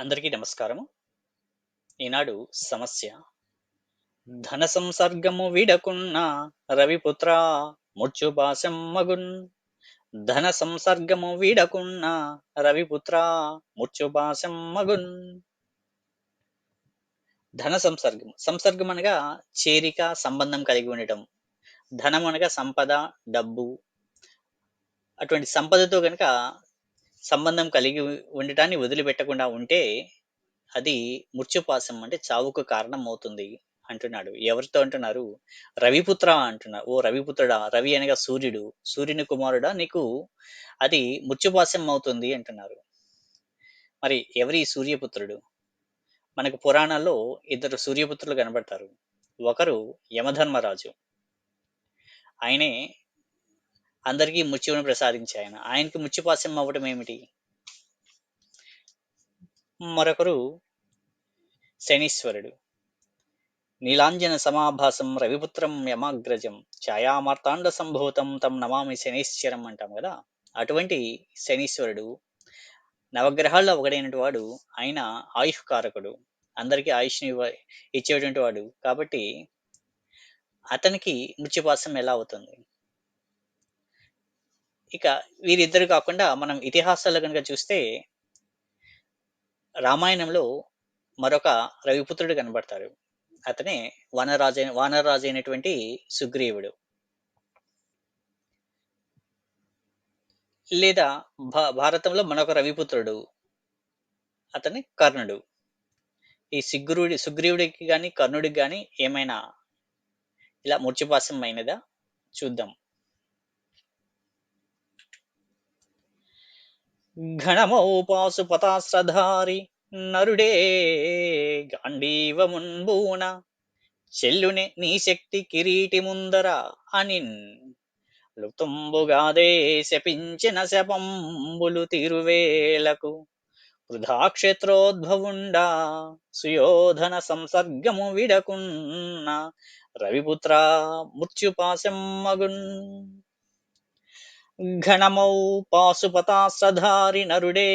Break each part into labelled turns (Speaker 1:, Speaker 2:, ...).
Speaker 1: అందరికీ నమస్కారము. ఈనాడు సమస్య. ధన సంసర్గము విడకున్న రవిపుత్ర మగున్. ధన సంసర్గము వీడకున్న రవిపుత్ర మగున్. ధన సంసర్గం సంసర్గం అనగా చేరిక సంబంధం కలిగి ఉండటం. ధనం అనగా సంపద డబ్బు. అటువంటి సంపదతో కనుక సంబంధం కలిగి ఉండటాన్ని వదిలిపెట్టకుండా ఉంటే అది మృత్యుపాసం అంటే చావుకు కారణం అవుతుంది అంటున్నాడు. ఎవరితో అంటున్నారు? రవిపుత్ర అంటున్నారు ఓ రవిపుత్రుడా రవి అనగా సూర్యుడు సూర్యుని కుమారుడా నీకు అది మృత్యుపాసం అవుతుంది అంటున్నారు. మరి ఎవరి సూర్యపుత్రుడు? మనకు పురాణాల్లో ఇద్దరు సూర్యపుత్రులు కనబడతారు. ఒకరు యమధర్మరాజు ఆయనే అందరికీ మృత్యువును ప్రసాదించాయన. ఆయనకి మృత్యుపాసం అవ్వటం ఏమిటి? మరొకరు శనీశ్వరుడు. నీలాంజన సమాభాసం రవిపుత్రం యమాగ్రజం ఛాయామార్తాండ సంభూతం తం నమామి శనీశ్వరం అంటాం కదా. అటువంటి శనీశ్వరుడు నవగ్రహాల్లో ఒకడైనటువంటి వాడు ఆయన ఆయుష్కారకుడు. అందరికీ ఆయుష్ని ఇచ్చేటువంటి వాడు. కాబట్టి అతనికి మృత్యుపాసం ఎలా అవుతుంది? ఇక వీరిద్దరు కాకుండా మనం ఇతిహాసాల్లో కనుక చూస్తే రామాయణంలో మరొక రవిపుత్రుడు కనబడతాడు అతనే వానరాజు వానరాజు అయినటువంటి సుగ్రీవుడు. లేదా భారతంలో మరొక రవిపుత్రుడు. అతని కర్ణుడు. ఈ సిగ్గురుడి సుగ్రీవుడికి కానీ కర్ణుడికి కానీ ఏమైనా ఇలా మూర్చిపాసం అయినదా చూద్దాం. ఘనమౌ పాశుపతాశ్రధారి నరుడే గాంధీవమున్బూన చెల్లునే నీ శక్తి కిరీటి ముందర అనిన్. లుతుంబుగాదే శపించిన శపంబులు తిరువేలకు వృధాక్షేత్రోద్భవుండా సుయోధన సంసర్గము విడకున్న. రవిపుత్ర మృత్యుపాశం మగున్. ఘనమౌ పాశుపతాశ్రధారి నరుడే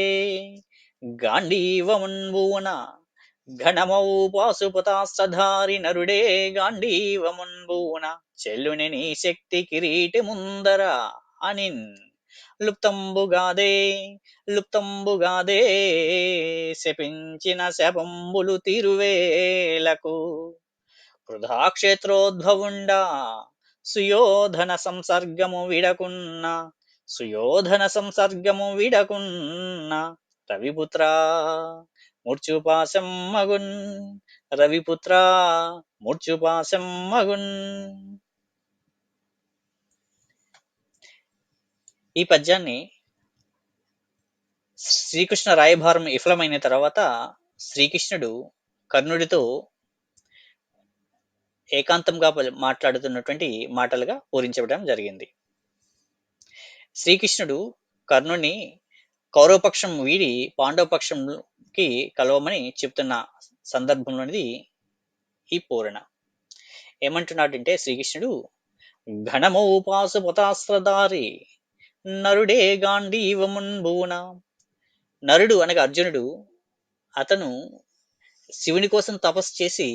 Speaker 1: గాంధీవమున్బూన ఘనమౌ పాశుపతాశ్రధారి నరుడే గాంధీవమున్బూన చెల్లుని నీ శక్తి కిరీటి ముందర అనిన్ లుప్తంబుగాదే లుప్తంబుగాదే శపించిన శపంబులు తిరువేలకు వృధాక్షేత్రోద్భవుండా సుయోధన సంసర్గము విడకున్న సుయోధన సంసర్గము విడకున్న రవిపుత్ర మూర్చుపాశం మగున్ రవిపుత్ర మూర్చుపాశం మగున్ ఈ పద్యాన్ని శ్రీకృష్ణ రాయభారం విఫలమైన తర్వాత శ్రీకృష్ణుడు కర్ణుడితో ఏకాంతంగా మాట్లాడుతున్నటువంటి మాటలుగా పూరించబడడం జరిగింది. శ్రీకృష్ణుడు కర్ణుని కౌరవపక్షం వీడి పాండవపక్షంకి కలవమని చెప్తున్న సందర్భంలోనిది ఈ పూరణ. ఏమంటున్నాడంటే శ్రీకృష్ణుడు ఘనమోపాసుపతాస్త్రధారి నరుడే గాంధీవమున్భూన నరుడు అనగా అర్జునుడు అతను శివుని కోసం తపస్సు చేసి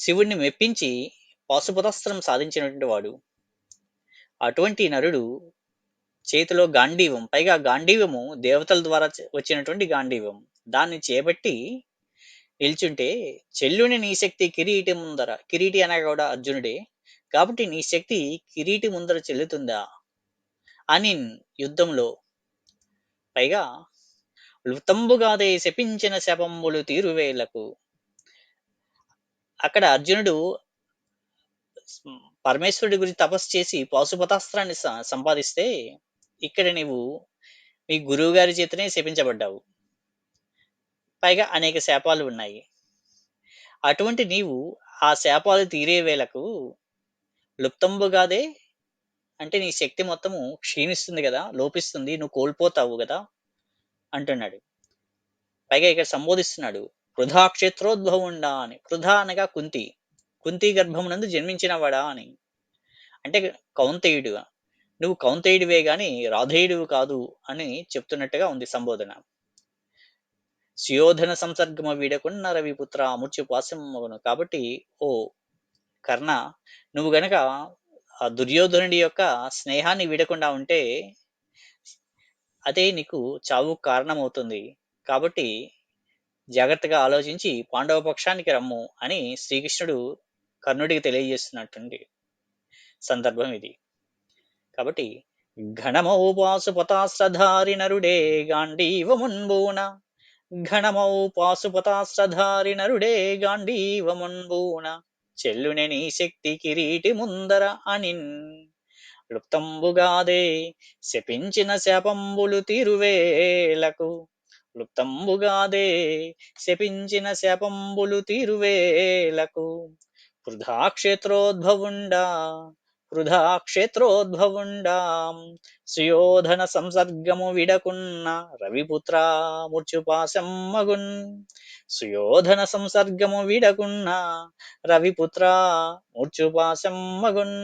Speaker 1: శివుణ్ణి మెప్పించి పాశుపతాస్త్రం సాధించినటువంటి వాడు. అటువంటి నరుడు చేతిలో గాంధీవం పైగా గాంధీవము దేవతల ద్వారా వచ్చినటువంటి గాంధీవం దాన్ని చేపట్టి నిల్చుంటే చెల్లుని నీ శక్తి కిరీటి ముందర కిరీటి అనగా కూడా అర్జునుడే కాబట్టి నీ శక్తి కిరీటి ముందర చెల్లుతుందా? అని యుద్ధంలో పైగా వృతంబుగాదే శపించిన శపంబులు తీరువేలకు అక్కడ అర్జునుడు పరమేశ్వరుడి గురించి తపస్సు చేసి పాశుపతాస్త్రాన్ని సంపాదిస్తే ఇక్కడ నీవు మీ గురువు గారి చేతనే శపించబడ్డావు. పైగా అనేక శాపాలు ఉన్నాయి. అటువంటి నీవు ఆ శాపాలు తీరే వేళకు లుప్తంబుగాదే అంటే నీ శక్తి మొత్తము క్షీణిస్తుంది కదా లోపిస్తుంది నువ్వు కోల్పోతావు కదా అంటున్నాడు. పైగా ఇక్కడ సంబోధిస్తున్నాడు. వృధా క్షేత్రోద్భవుండా అని వృధా అనగా కుంతి. కుంతి గర్భమునందు జన్మించినవాడా అని. అంటే కౌంతేయుడు. నువ్వు కౌంతేయుడివే గాని రాధేయుడివి కాదు అని చెప్తున్నట్టుగా ఉంది సంబోధన. సుయోధన సంసర్గమ వీడకున్న రవిపుత్ర మృత్యుపాశమగును కాబట్టి ఓ కర్ణ నువ్వు గనక ఆ దుర్యోధనుడి యొక్క స్నేహాన్ని వీడకుండా ఉంటే అదే నీకు చావు కారణమవుతుంది. కాబట్టి జాగ్రత్తగా ఆలోచించి పాండవ పక్షానికి రమ్ము అని శ్రీకృష్ణుడు కర్ణుడికి తెలియజేస్తున్నటువంటి సందర్భం ఇది. కాబట్టి ఘణమౌపాసుపతాస్త్రధారి నరుడే గాండీవ మున్బూన ఘనమౌపాశుపతాశ్రధారి నరుడే గాండీవ మున్బూన చెల్లునే నీ శక్తి కిరీటి ముందర అనిన్. లుప్తంబుగాదే శపించిన శాపంబులు తిరువేలకు లుప్తంబుగాదే శపించిన శాపంబులు తిరువేలకు. వృధాక్షేత్రోద్భవుండా క్షేత్రోద్భవుండా సుయోధన సంసర్గము విడకున్న రవిపుత్ర మృత్యుపాశమ్మగున్. సుయోధన సంసర్గము విడకున్న రవిపుత్ర మగున్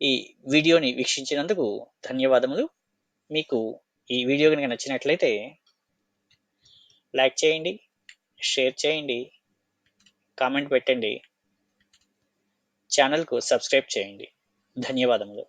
Speaker 1: ఈ వీడియోని వీక్షించినందుకు ధన్యవాదములు. మీకు ఈ వీడియో కనుక నచ్చినట్లయితే లైక్ చేయండి షేర్ చేయండి కామెంట్ పెట్టండి ఛానల్కు సబ్స్క్రైబ్ చేయండి. ధన్యవాదములు.